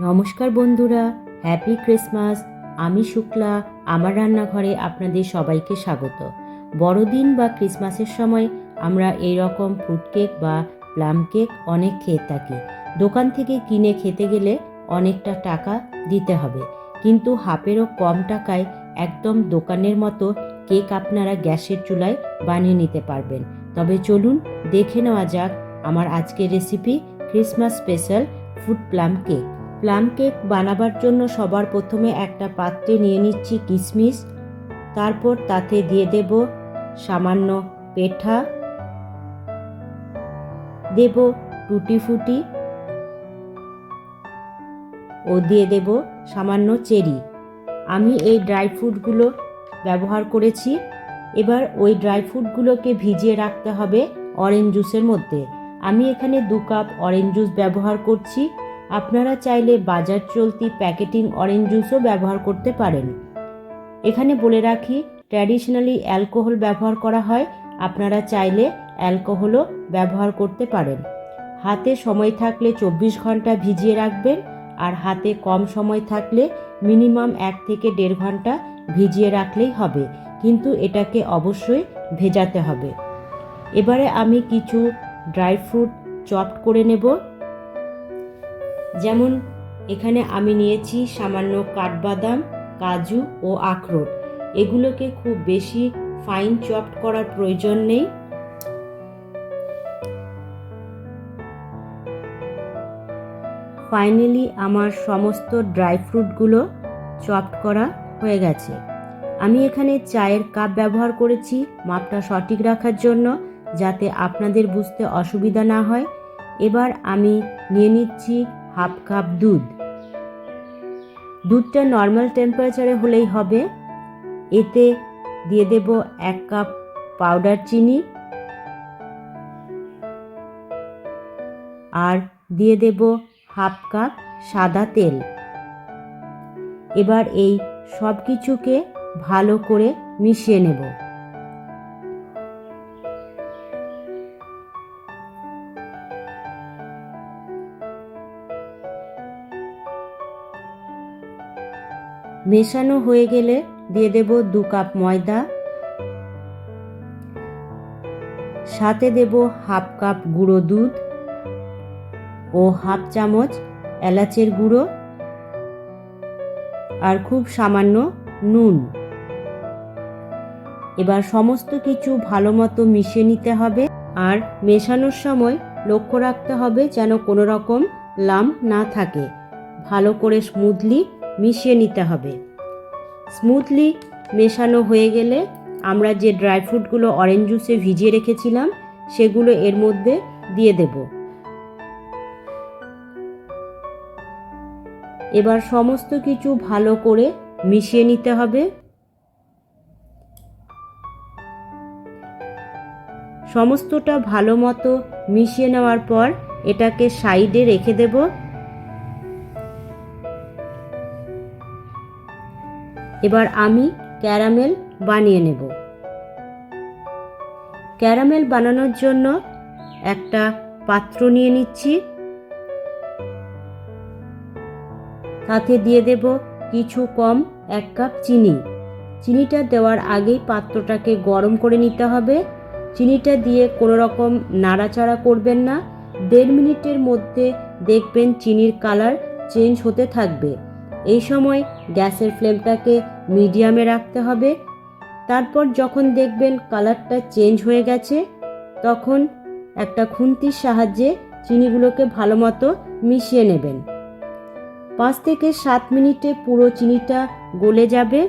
নমস্কার বন্ধুরা happy Christmas আমি শুক্লা, আমার রান্নাঘরে আপনাদের সবাইকে স্বাগত। বড়দিন বা ক্রিসমাসের সময় আমরা এই রকম ফ্রুট কেক বা প্লাম কেক অনেক খেয়ে থাকি। দোকান থেকে কিনে খেতে গেলে অনেকটা টাকা দিতে হবে। কিন্তু হাফেরও কম টাকায় একদম দোকানের মতো কেক আপনারা গ্যাসের চুলায় বানিয়ে নিতে পারবেন। তবে চলুন দেখে নেওয়া যাক আমার আজকের recipe Christmas special food plum cake plum cake বানাবার জন্য সবার প্রথমে একটা পাত্রে নিয়ে নিচ্ছি কিশমিশ তারপর তাতে দিয়ে দেব সামান্য পেঠা, দেব টুটি ফুটি, ও দিয়ে দেব সামান্য চেরি। আমি এই ড্রাই ফ্রুটগুলো ব্যবহার করেছি। এবার ওই ড্রাই ফ্রুটগুলোকে ভিজিয়ে রাখতে হবে অরেঞ্জ জুসের মধ্যে। আমি এখানে দু কাপ অরেঞ্জ জুস ব্যবহার করছি। আপনারা চাইলে বাজার চলতি প্যাকেটিং অরেঞ্জ জুসও ব্যবহার করতে পারেন। এখানে বলে রাখি, ট্র্যাডিশনালি অ্যালকোহল ব্যবহার করা হয়। আপনারা চাইলে অ্যালকোহলও ব্যবহার করতে পারেন। হাতে সময় থাকলে চব্বিশ ঘণ্টা ভিজিয়ে রাখবেন আর হাতে কম সময় থাকলে মিনিমাম এক থেকে দেড় ঘণ্টা ভিজিয়ে রাখলেই হবে। কিন্তু এটাকে অবশ্যই ভেজাতে হবে। এবারে আমি কিছু ড্রাই ফ্রুট চপড করে নেব। যেমন, এখানে আমি নিয়েছি সামান্য কাঠবাদাম, কাজু ও আখরোট। এগুলোকে খুব বেশি ফাইন চপড করার প্রয়োজন নেই। ফাইনালি আমার সমস্ত ড্রাই ফ্রুটগুলো চপড করা হয়ে গেছে। আমি এখানে চায়ের কাপ ব্যবহার করেছি, মাপটা সঠিক রাখার জন্য, যাতে আপনাদের বুঝতে অসুবিধা না হয়। এবার আমি নিয়ে নিচ্ছি হাফ কাপ দুধ। দুধটা নর্মাল টেম্পারেচারে হলেই হবে। এতে দিয়ে দেব এক কাপ পাউডার চিনি। আর দিয়ে দেব হাফ কাপ সাদা তেল। এবার এই সব কিছুকে ভালো করে মিশিয়ে নেব। মেশানো হয়ে গেলে দিয়ে দেব দু কাপ ময়দা। সাথে দেব হাফ কাপ গুঁড়ো দুধ ও হাফ চামচ এলাচের গুঁড়ো আর খুব সামান্য নুন। এবার সমস্ত কিছু ভালো মতো মিশিয়ে নিতে হবে আর মেশানোর সময় লক্ষ্য রাখতে হবে যেন কোনো রকম লাম না থাকে। ভালো করে স্মুথলি মিশিয়ে নিতে হবে। স্মুথলি মেশানো হয়ে গেলে আমরা যে ড্রাই ফ্রুটগুলো অরেঞ্জ জুসে ভিজিয়ে রেখেছিলাম, সেগুলো এর মধ্যে দিয়ে দেব। এবার সমস্ত কিছু ভালো করে মিশিয়ে নিতে হবে। সমস্তটা ভালো মতো মিশিয়ে নেওয়ার পর এটাকে সাইডে রেখে দেব। এবার আমি ক্যারামেল বানিয়ে নেব। ক্যারামেল বানানোর জন্য একটা পাত্র নিয়ে নিচ্ছি। তাতে দিয়ে দেব কিছু কম এক কাপ চিনি। চিনিটা দেওয়ার আগেই পাত্রটাকে গরম করে নিতে হবে। চিনিটা দিয়ে কোনো রকম নাড়াচাড়া করবেন না। দেড় মিনিটের মধ্যে দেখবেন চিনির কালার চেঞ্জ হতে থাকবে। এই সময় গ্যাসের ফ্লেমটাকে মিডিয়ামে রাখতে হবে। তারপর যখন দেখবেন কালারটা চেঞ্জ হয়ে গেছে, তখন একটা খুন্তির সাহায্যে চিনিগুলোকে ভালো মতো মিশিয়ে নেবেন। পাঁচ থেকে সাত মিনিটে পুরো চিনিটা গলে যাবে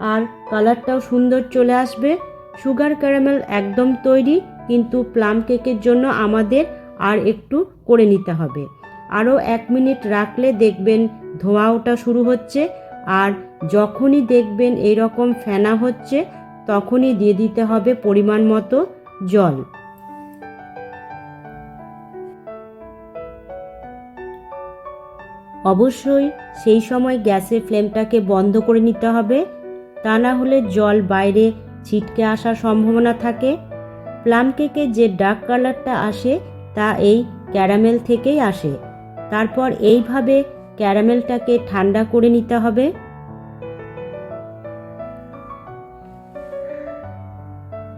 আর কালারটাও সুন্দর চলে আসবে। সুগার ক্যারামেল একদম তৈরি, কিন্তু প্লাম কেকের জন্য আমাদের আর একটু করে নিতে হবে। আরও এক মিনিট রাখলে দেখবেন ধোঁয়া ওঠা শুরু হচ্ছে আর যখনই দেখবেন এই রকম ফেনা হচ্ছে, তখনই দিয়ে দিতে হবে পরিমাণ মতো জল। অবশ্যই সেই সময় গ্যাসের ফ্লেমটাকে বন্ধ করে নিতে হবে। তা না হলে জল বাইরে ছিটকে আসার সম্ভাবনা থাকে। প্লাম কেকে যে ডার্ক কালারটা আসে, তা এই ক্যারামেল থেকেই আসে। তারপর এইভাবে ক্যারামেলটাকে ঠান্ডা করে নিতে হবে।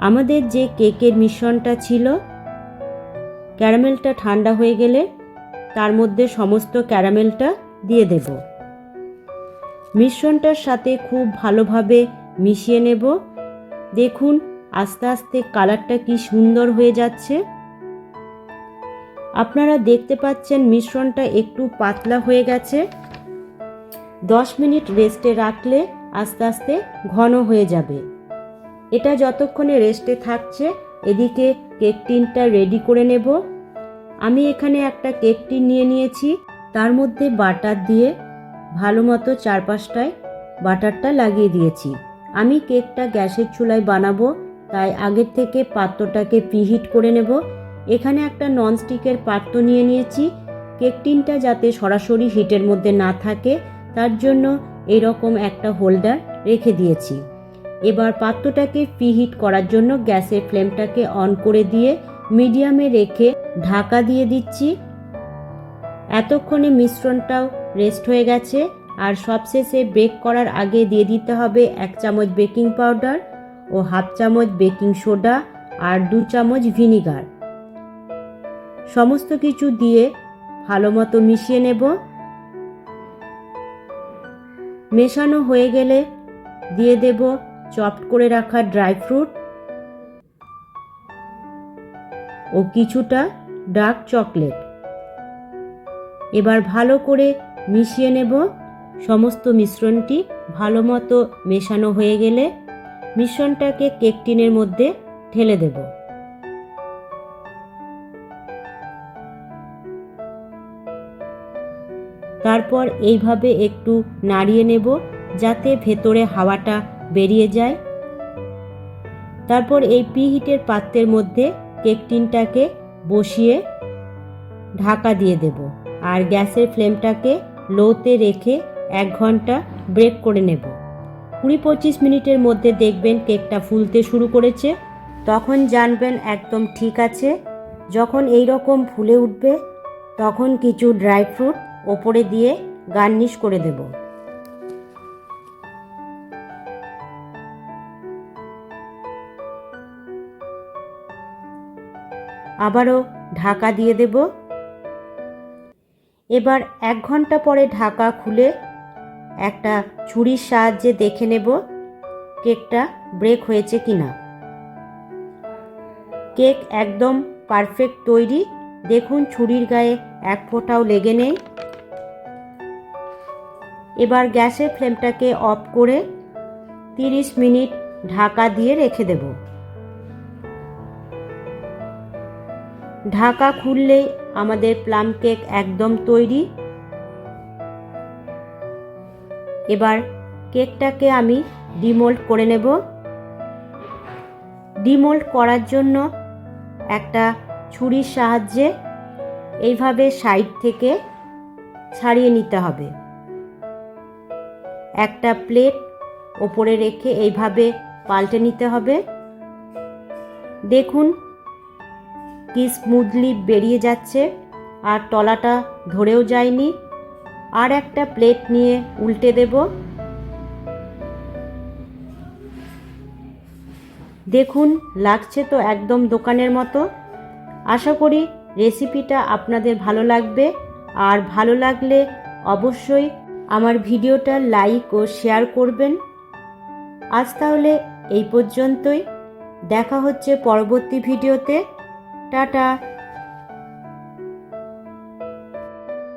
আমাদের যে কেকের মিশ্রণটা ছিল, ক্যারামেলটা ঠান্ডা হয়ে গেলে তার মধ্যে সমস্ত ক্যারামেলটা দিয়ে দেব। মিশ্রণটার সাথে খুব ভালোভাবে মিশিয়ে নেব। দেখুন, আস্তে আস্তে কালারটা কি সুন্দর হয়ে যাচ্ছে। আপনারা দেখতে পাচ্ছেন মিশ্রণটা একটু পাতলা হয়ে গেছে। দশ মিনিট রেস্টে রাখলে আস্তে আস্তে ঘন হয়ে যাবে। এটা যতক্ষণে রেস্টে থাকছে, এদিকে কেক টিনটা রেডি করে নেব। আমি এখানে একটা কেক টিন নিয়ে নিয়েছি, তার মধ্যে বাটার দিয়ে ভালো মতো চারপাশটায় বাটারটা লাগিয়ে দিয়েছি। আমি কেকটা গ্যাসের চুলায় বানাবো, তাই আগের থেকে পাত্রটাকে প্রিহিট করে নেব। এখানে একটা ননস্টিকের পাত্র নিয়ে নিয়েছি। কেক টিনটা যাতে সরাসরি হিটের মধ্যে না থাকে, তার জন্য এরকম একটা হোল্ডার রেখে দিয়েছি। এবার পাত্রটাকে প্রিহিট করার জন্য গ্যাসের ফ্লেমটাকে অন করে দিয়ে মিডিয়ামে রেখে ঢাকা দিয়ে দিচ্ছি। এতক্ষণে মিশ্রণটাও রেস্ট হয়ে গেছে। আর সবশেষে বেক করার আগে দিয়ে দিতে হবে এক চামচ বেকিং পাউডার ও হাফ চামচ বেকিং সোডা আর দু চামচ ভিনিগার। সমস্ত কিছু দিয়ে ভালো মতো মিশিয়ে নেব। মেশানো হয়ে গেলে দিয়ে দেব চপড করে রাখা ড্রাই ফ্রুট। ও কিছুটা ডার্ক চকলেট। এবার ভালো করে মিশিয়ে নেব। সমস্ত মিশ্রণটি ভালো মতো মেশানো হয়ে গেলে মিশ্রণটাকে কেক টিনের মধ্যে ঢেলে দেব। তারপর এইভাবে একটু নাড়িয়ে নেব যাতে ভেতরে হাওয়াটা বেরিয়ে যায়। তারপর এই প্রিহিটের পাত্রের মধ্যে কেক টিনটাকে বসিয়ে ঢাকা দিয়ে দেব আর গ্যাসের ফ্লেমটাকে লোতে রেখে এক ঘণ্টা ব্রেক করে নেব। কুড়ি পঁচিশ মিনিটের মধ্যে দেখবেন কেকটা ফুলতে শুরু করেছে। তখন জানবেন একদম ঠিক আছে। যখন এই রকম ফুলে উঠবে, তখন কিছু ড্রাই ফ্রুট ওপরে দিয়ে গার্নিশ করে দেব। আবারও ঢাকা দিয়ে দেব। এবার এক ঘণ্টা পরে ঢাকা খুলে একটা ছুরির সাহায্যে দেখে নেব কেকটা ব্রেক হয়েছে কিনা। কেক একদম পারফেক্ট তৈরি। দেখুন, ছুরির গায়ে এক ফোঁটাও লেগে নেই। এবার গ্যাসের ফ্লেমটাকে অফ করে তিরিশ মিনিট ঢাকা দিয়ে রেখে দেব। ঢাকা খুললেই আমাদের প্লাম কেক একদম তৈরি। এবার কেকটাকে আমি ডিমোল্ড করে নেব। ডিমোল্ড করার জন্য একটা ছুরির সাহায্যে এইভাবে সাইড থেকে ছাড়িয়ে নিতে হবে। একটা প্লেট ওপরে রেখে এইভাবে পাল্টে নিতে হবে। দেখুন কি স্মুথলি বেরিয়ে যাচ্ছে আর তলাটা ধরেও যায়নি। আর একটা প্লেট নিয়ে উল্টে দেব। দেখুন লাগছে তো একদম দোকানের মতো। আশা করি রেসিপিটা আপনাদের ভালো লাগবে। আর ভালো লাগলে অবশ্যই আমার ভিডিওটা লাইক ও শেয়ার করবেন। আজ তাহলে এই পর্যন্তই। দেখা হচ্ছে পরবর্তী ভিডিওতে। টাটা।